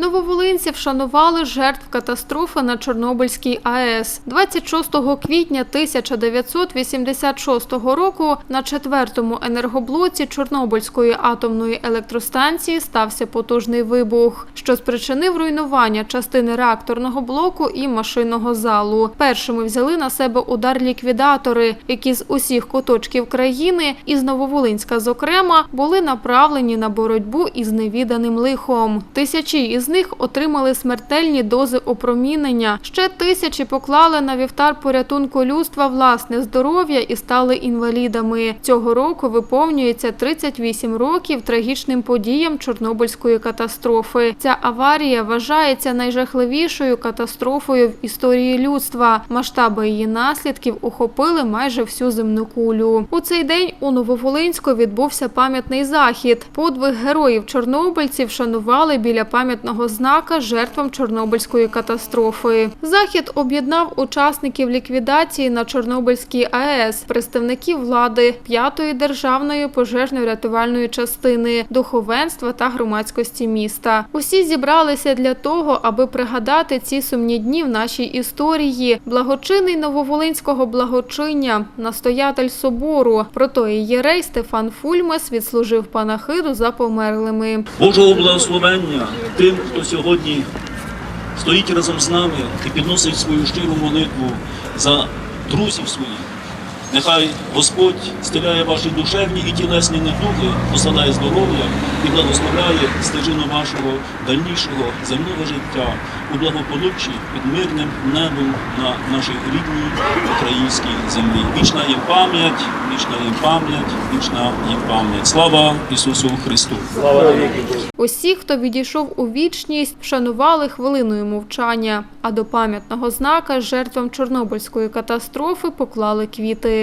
Нововолинці вшанували жертв катастрофи на Чорнобильській АЕС. 26 квітня 1986 року на четвертому енергоблоці Чорнобильської атомної електростанції стався потужний вибух, що спричинив руйнування частини реакторного блоку і машинного залу. Першими взяли на себе удар ліквідатори, які з усіх куточків країни, і з Нововолинська, зокрема, були направлені на боротьбу із невіданим лихом. Тисячі із них отримали смертельні дози опромінення. Ще тисячі поклали на вівтар порятунку людства власне здоров'я і стали інвалідами. Цього року виповнюється 38 років трагічним подіям Чорнобильської катастрофи. Ця аварія вважається найжахливішою катастрофою в історії людства. Масштаби її наслідків охопили майже всю земну кулю. У цей день у Нововолинську відбувся пам'ятний захід. Подвиг героїв чорнобильців шанували біля пам'ятного знака жертвам Чорнобильської катастрофи. Захід об'єднав учасників ліквідації на Чорнобильській АЕС, представників влади, п'ятої державної пожежно-рятувальної частини, духовенства та громадськості міста. Усі зібралися для того, аби пригадати ці сумні дні в нашій історії. Благочинний нововолинського благочиння, настоятель собору, протоієрей Стефан Фульмес відслужив панахиду за померлими. Божого благословення тим, хто сьогодні стоїть разом з нами і підносить свою щиру молитву за друзів своїх. Нехай Господь стиляє ваші душевні і тілесні недуги, посилає здоров'я і благословляє стежину вашого дальнішого земного життя у благополуччі під мирним небом на нашій рідній українській землі. Вічна їм пам'ять, вічна їм пам'ять, вічна їм пам'ять. Слава Ісусу Христу! Усі, хто відійшов у вічність, вшанували хвилиною мовчання, а до пам'ятного знака жертвам Чорнобильської катастрофи поклали квіти.